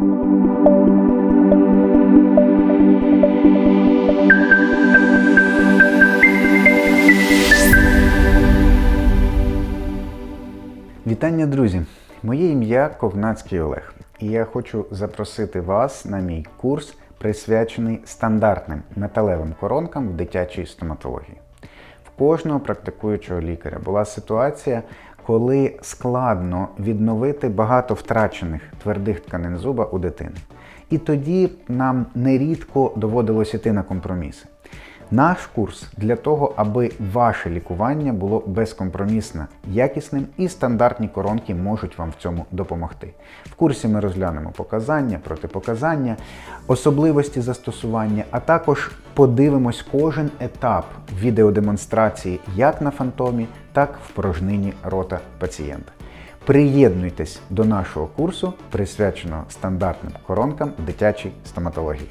Вітання, друзі! Моє ім'я Ковнацький Олег, і я хочу запросити вас на мій курс, присвячений стандартним металевим коронкам в дитячій стоматології. В кожного практикуючого лікаря була ситуація, коли складно відновити багато втрачених твердих тканин зуба у дитини. І тоді нам нерідко доводилось іти на компроміси. Наш курс для того, аби ваше лікування було безкомпромісно якісним і стандартні коронки можуть вам в цьому допомогти. В курсі ми розглянемо показання, протипоказання, особливості застосування, а також подивимось кожен етап відеодемонстрації як на фантомі, так в порожнині рота пацієнта. Приєднуйтесь до нашого курсу, присвяченого стандартним коронкам дитячій стоматології.